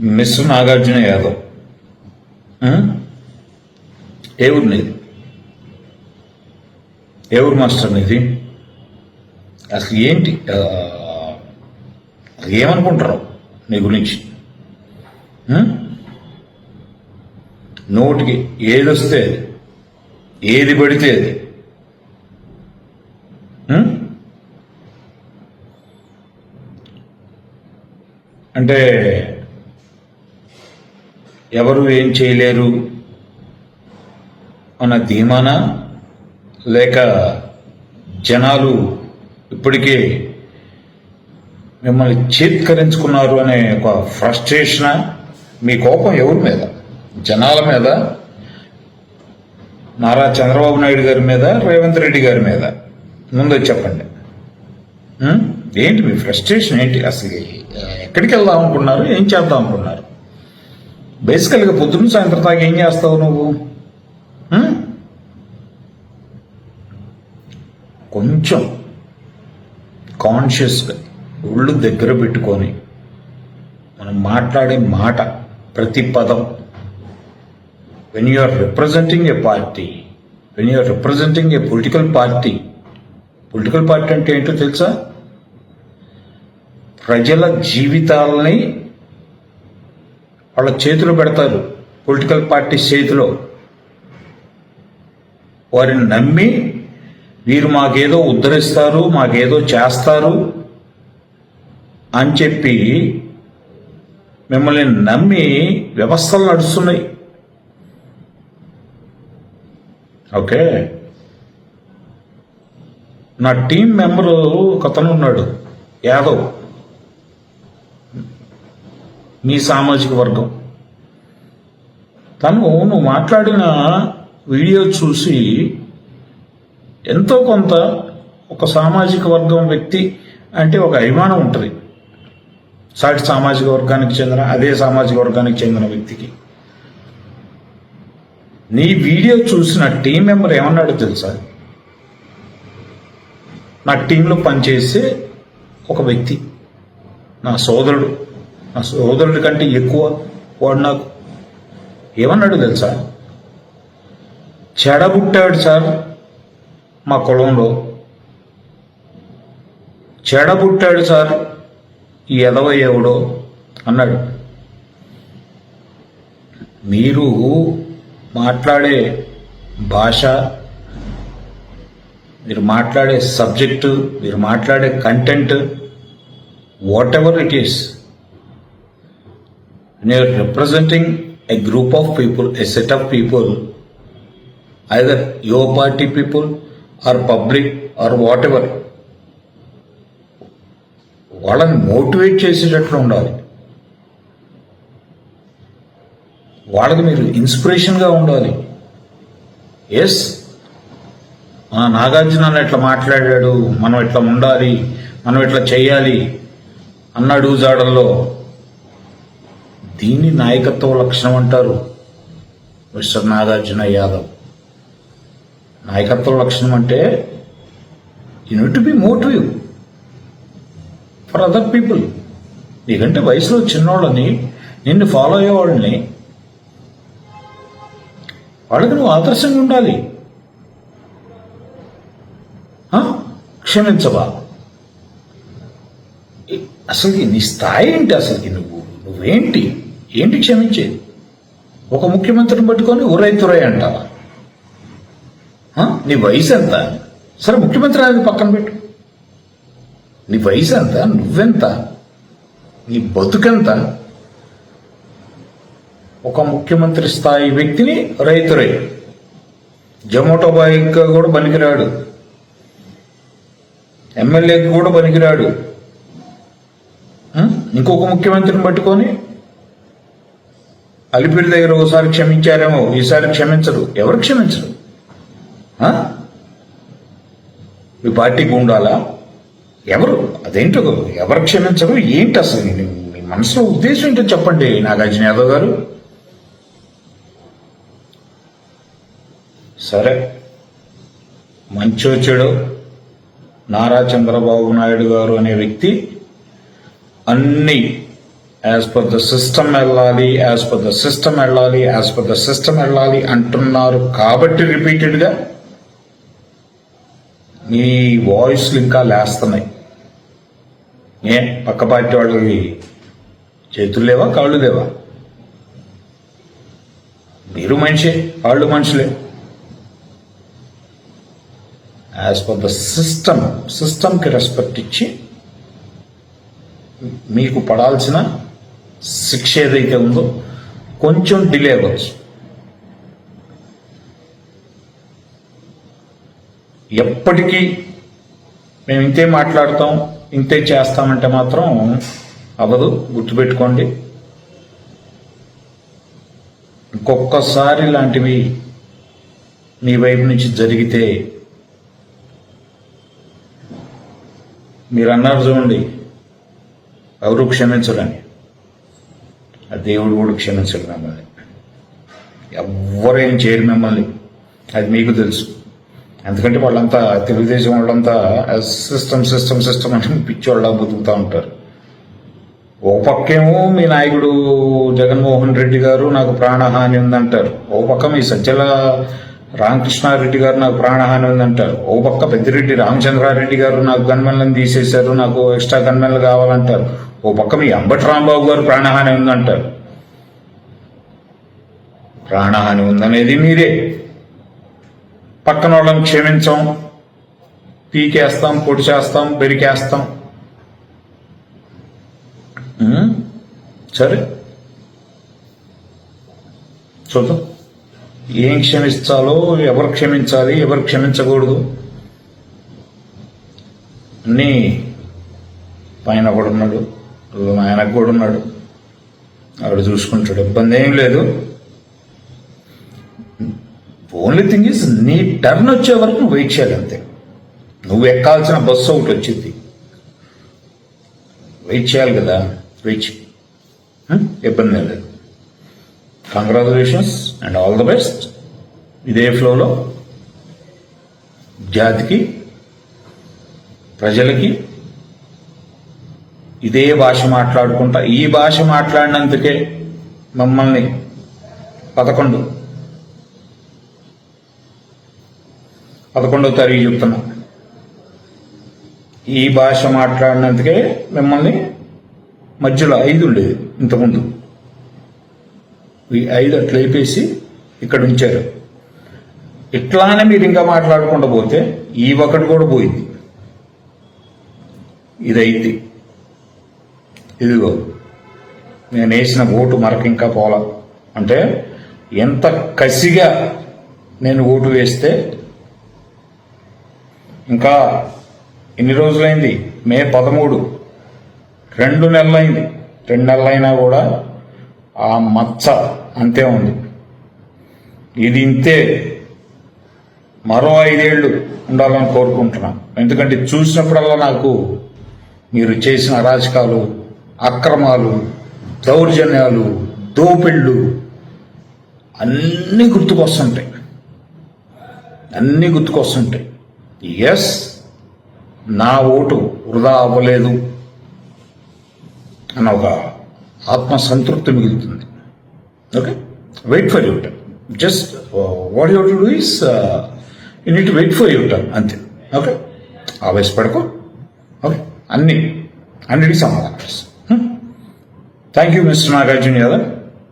Miss Nagarjuna Yadav. ఏ ఊరు నీది? ఏ ఊరు మాస్టర్ నీది? అసలు ఏంటి? ఏమనుకుంటారు నీ గురించి? నోటికి ఏది వస్తే అది. ఏది పడితే అది. అంటే ఎవరు ఏం చేయలేరు అన్న ధీమాన? లేక జనాలు ఇప్పటికే మిమ్మల్ని చేత్కరించుకున్నారు అనే ఒక ఫ్రస్ట్రేషనా? మీ కోపం ఎవరి మీద? జనాల మీద? నారా చంద్రబాబు నాయుడు గారి మీద? రేవంత్ రెడ్డి గారి మీద? ముందు చెప్పండి. ఏంటి మీ ఫ్రస్ట్రేషన్? ఏంటి? అసలు ఎక్కడికి వెళ్దాం అనుకున్నారు? ఏం చేద్దాం అనుకున్నారు? బేసికల్గా పొద్దున్న సాయంత్రం దాకా ఏం చేస్తావు నువ్వు? కొంచెం కాన్షియస్గా ఒళ్ళు దగ్గర పెట్టుకొని మనం మాట్లాడే మాట ప్రతి పదం. When you are representing a party when you are representing a political party political party అంటే ఏంటో తెలుసా? ప్రజల జీవితాలని వాళ్ళ చేతిలో పెడతారు. పొలిటికల్ పార్టీ చేతిలో. వారిని నమ్మి వీరు మాకేదో ఉద్ధరిస్తారు మాకేదో చేస్తారు అని చెప్పి మిమ్మల్ని నమ్మి వ్యవస్థలు నడుస్తున్నాయి. ఓకే? నా టీం మెంబరు ఒకతను ఉన్నాడు. యాదవ్. మీ సామాజిక వర్గం. తను నువ్వు మాట్లాడిన వీడియో చూసి ఎంతో కొంత ఒక సామాజిక వర్గం వ్యక్తి అంటే ఒక అభిమానం ఉంటుంది. సాటి సామాజిక వర్గానికి చెందిన అదే సామాజిక వర్గానికి చెందిన వ్యక్తికి. నీ వీడియో చూసిన టీం మెంబర్ ఏమన్నాడో తెలుసా? నా టీంలో పనిచేసే ఒక వ్యక్తి నా సోదరుడు. నా సోదరుడి కంటే ఎక్కువ వాడు నాకు ఏమన్నాడు తెలుసా? చెడబుట్టాడు సార్ మా కులంలో. చెడబుట్టాడు సార్ ఈ ఎదవయ్యేవుడో ఎవడో అన్నాడు. మీరు మాట్లాడే భాష మీరు మాట్లాడే సబ్జెక్టు మీరు మాట్లాడే content whatever it is you're representing a group of people, a set of people, either your party people or public or whatever, వాళ్ళని మోటివేట్ చేసేటట్లు ఉండాలి వాళ్ళకి మీరు ఇన్స్పిరేషన్గా ఉండాలి ఎస్ మన నాగార్జున అన్న ఇట్లా మాట్లాడాడు మనం ఇట్లా ఉండాలి మనం ఇట్లా చేయాలి అన్నాడు జాడల్లో దీన్ని నాయకత్వ లక్షణం అంటారు. మిస్టర్ నాగార్జున యాదవ్. నాయకత్వ లక్షణం అంటే you need to be motive for other people నీకంటే వయసులో చిన్నోళ్ళని నిన్ను ఫాలో అయ్యేవాళ్ళని వాళ్ళకి నువ్వు ఆదర్శంగా ఉండాలి. ఆ? క్షమించవా? అసలుకి నీ స్థాయి ఏంటి అసలుకి నువ్వు? నువ్వేంటి? ఏంటి క్షమించేది ఒక ముఖ్యమంత్రిని పట్టుకొని ఉరై తురై అంటావా? నీ వయసు ఎంత? సరే ముఖ్యమంత్రి అది పక్కన పెట్టు. నీ వయసు ఎంత? నువ్వెంత? నీ బతుకెంత? ఒక ముఖ్యమంత్రి స్థాయి వ్యక్తిని రైతురే జొమాటో బాయ్గా కూడా పనికిరాడు. ఎమ్మెల్యేకి కూడా పనికిరాడు. ఇంకొక ముఖ్యమంత్రిని పట్టుకొని అలిపిరి దగ్గర ఒకసారి క్షమించారేమో ఈసారి క్షమించరు. ఎవరు క్షమించరు? మీ పార్టీకి ఉండాలా ఎవరు? అదేంటో ఎవరు క్షమించరు? ఏంటి అసలు? మీ మీ మనసులో ఉద్దేశం ఏంటో చెప్పండి నాగార్జున యాదవ్ గారు. సరే. మంచో చెడు. నారా చంద్రబాబు నాయుడు గారు అనే వ్యక్తి అన్ని యాజ్ పర్ ద సిస్టమ్ వెళ్ళాలి యాజ్ పర్ ద సిస్టమ్ వెళ్ళాలి యాజ్ పర్ ద సిస్టమ్ వెళ్ళాలి అంటున్నారు కాబట్టి రిపీటెడ్గా నీ వాయిస్లు ఇంకా లేస్తున్నాయి. ఏ పక్క పార్టీ వాళ్ళకి చేతులు లేవా కాళ్ళు లేవా? మీరు మనిషే వాళ్ళు మనుషులే. యాజ్ పర్ ద సిస్టమ్ సిస్టమ్కి రెస్పెక్ట్ ఇచ్చి మీకు పడాల్సిన శిక్ష ఏదైతే ఉందో కొంచెం డిలే అవ్వచ్చు. ఎప్పటికీ మేము ఇంతే మాట్లాడతాం ఇంతే చేస్తామంటే మాత్రం అవ్వదు గుర్తుపెట్టుకోండి. ఇంకొకసారి ఇలాంటివి మీ వైపు నుంచి జరిగితే మీరు అన్నారు చూడండి ఎవరు క్షమించరని. ఆ దేవుడు కూడా క్షమించడు మిమ్మల్ని. ఎవరేం చేయరు మిమ్మల్ని. అది మీకు తెలుసు. ఎందుకంటే వాళ్ళంతా తెలుగుదేశం వాళ్ళంతా సిస్టమ్ సిస్టమ్ సిస్టమ్ అని పిచ్చోళ్ళ బతుకుతూ ఉంటారు. ఓ పక్కేమో మీ నాయకుడు జగన్మోహన్ రెడ్డి గారు నాకు ప్రాణహాని ఉందంటారు. ఓ పక్క మీ సజ్జల రామకృష్ణారెడ్డి గారు నాకు ప్రాణహాని ఉందంటారు. ఓ పక్క పెద్దిరెడ్డి రామచంద్రారెడ్డి గారు నాకు గన్మెన్లను తీసేశారు నాకు ఎక్స్ట్రా గన్మెన్లు కావాలంటారు. ఓ పక్క మీ అంబటి రాంబాబు గారు ప్రాణహాని ఉందంటారు. ప్రాణహాని ఉందనేది మీరే పక్కన వాళ్ళని క్షమించాం. పీకేస్తాం పొడి చేస్తాం బెరికేస్తాం. సరే. చూద్దాం. ఏం క్షమించాలో ఎవరు క్షమించాలి ఎవరు క్షమించకూడదు. అన్నీ పైన కూడా ఉన్నాడు ఆయనకు కూడా ఉన్నాడు. ఆవిడ చూసుకుంటాడు. ఇబ్బంది ఏం లేదు. ఓన్లీ థింగ్ ఇస్ నీ టర్న్ వచ్చే వరకు నువ్వు వెయిట్ చేయాలి అంతే. నువ్వు ఎక్కాల్సిన బస్సు ఒకటి వచ్చింది. వెయిట్ చేయాలి కదా. Wait hmm? ఇబ్బంది ఏం లేదు. Congratulations and all the best ఇదే ఫ్లోలో జాతికి ప్రజలకి ఇదే భాష మాట్లాడుకుంటా. ఈ భాష మాట్లాడినందుకే మమ్మల్ని పదకొండు పదకొండవ తారీఖు చెప్తున్నా. ఈ భాష మాట్లాడినందుకే మిమ్మల్ని మధ్యలో ఐదు ఉండేది ఇంతకుముందు. ఈ ఐదు అట్లా లేపేసి ఇక్కడ ఉంచారు. ఇట్లానే మీరు ఇంకా మాట్లాడకుండా పోతే ఈ ఒకటి కూడా పోయింది. ఇది అయితే ఇదిగో నేను వేసిన ఓటు మరక ఇంకా పోలా. అంటే ఎంత కసిగా నేను ఓటు వేస్తే ఇంకా ఎన్ని రోజులైంది? మే పదమూడు. రెండు నెలలైంది. రెండు నెలలైనా కూడా ఆ మచ్చ అంతే ఉంది. ఇది ఇంతే. మరో ఐదేళ్ళు ఉండాలని కోరుకుంటున్నాను. ఎందుకంటే చూసినప్పుడల్లా నాకు మీరు చేసిన అరాచకాలు అక్రమాలు దౌర్జన్యాలు దోపిళ్ళు అన్నీ గుర్తుకొస్తుంటాయి. అన్నీ గుర్తుకొస్తుంటాయి. ఎస్ నా ఓటు వృధా అవ్వలేదు అన్న ఒక ఆత్మ సంతృప్తి మిగులుతుంది okay wait for youth just what you to do is you need wait for your అంతే. ఓకే ఆవేశపడకు. ఓకే అన్ని. అన్నిటికీ సమాధానం. Thank you mister Nagarjuna Yadav